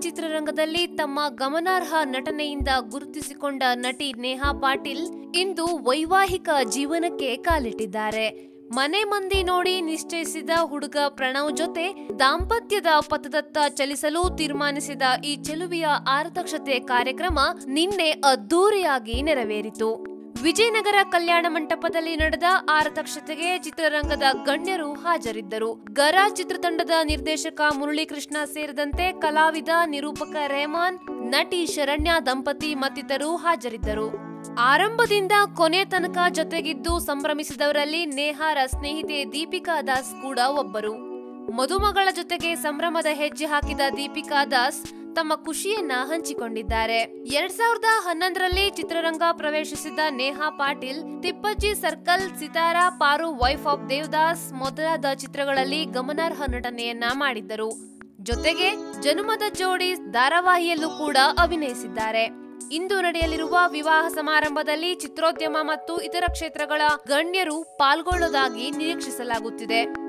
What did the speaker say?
ಚಿತ್ರರಂಗದಲ್ಲಿ ತಮ್ಮ ಗಮನಾರ್ಹ ನಟನೆಯಿಂದ ಗುರುತಿಸಿಕೊಂಡ ನಟಿ ನೇಹಾ ಪಾಟೀಲ್ ಇಂದು ವೈವಾಹಿಕ ಜೀವನಕ್ಕೆ ಕಾಲಿಟ್ಟಿದ್ದಾರೆ. ಮನೆ ಮಂದಿ ನೋಡಿ ನಿಶ್ಚಯಿಸಿದ ಹುಡುಗ ಪ್ರಣವ್ ಜೊತೆ ದಾಂಪತ್ಯದ ಪಥದತ್ತ ಚಲಿಸಲು ತೀರ್ಮಾನಿಸಿದ ಈ ಚೆಲುವಿಯ ಆರತಕ್ಷತೆ ಕಾರ್ಯಕ್ರಮ ನಿನ್ನೆ ಅದ್ದೂರಿಯಾಗಿ ನೆರವೇರಿತು. ವಿಜಯನಗರ ಕಲ್ಯಾಣ ಮಂಟಪದಲ್ಲಿ ನಡೆದ ಆರತಕ್ಷತೆಗೆ ಚಿತ್ರರಂಗದ ಗಣ್ಯರು ಹಾಜರಿದ್ದರು. ಗರ ಚಿತ್ರತಂಡದ ನಿರ್ದೇಶಕ ಮುರಳೀಕೃಷ್ಣ ಸೇರಿದಂತೆ ಕಲಾವಿದ ನಿರೂಪಕ ರೆಹಮಾನ್ ನಟಿ ಶರಣ್ಯ ದಂಪತಿ ಮತ್ತಿತರರು ಹಾಜರಿದ್ದರು. ಆರಂಭದಿಂದ ಕೊನೆ ತನಕ ಜೊತೆಗಿದ್ದು ಸಂಭ್ರಮಿಸಿದವರಲ್ಲಿ ನೇಹಾರ ಸ್ನೇಹಿತೆ ದೀಪಿಕಾ ದಾಸ್ ಕೂಡ ಒಬ್ಬರು. ಮದುಮಗಳ ಜೊತೆಗೆ ಸಂಭ್ರಮದ ಹೆಜ್ಜೆ ಹಾಕಿದ ದೀಪಿಕಾ ದಾಸ್ ತಮ್ಮ ಖುಷಿಯನ್ನ ಹಂಚಿಕೊಂಡಿದ್ದಾರೆ. ಎರಡ್ ಸಾವಿರದ ಹನ್ನೊಂದರಲ್ಲಿ ಚಿತ್ರರಂಗ ಪ್ರವೇಶಿಸಿದ Neha Patil, Tippajji circle, Sitara, Paaru, wife of Devadas ಮೊದಲಾದ ಚಿತ್ರಗಳಲ್ಲಿ ಗಮನಾರ್ಹ ನಟನೆಯನ್ನ ಮಾಡಿದ್ದರು. ಜೊತೆಗೆ ಜನುಮದ ಜೋಡಿ ಧಾರಾವಾಹಿಯಲ್ಲೂ ಕೂಡ ಅಭಿನಯಿಸಿದ್ದಾರೆ. ಇಂದು ನಡೆಯಲಿರುವ ವಿವಾಹ ಸಮಾರಂಭದಲ್ಲಿ ಚಿತ್ರೋದ್ಯಮ ಮತ್ತು ಇತರ ಕ್ಷೇತ್ರಗಳ ಗಣ್ಯರು ಪಾಲ್ಗೊಳ್ಳೋದಾಗಿ ನಿರೀಕ್ಷಿಸಲಾಗುತ್ತಿದೆ.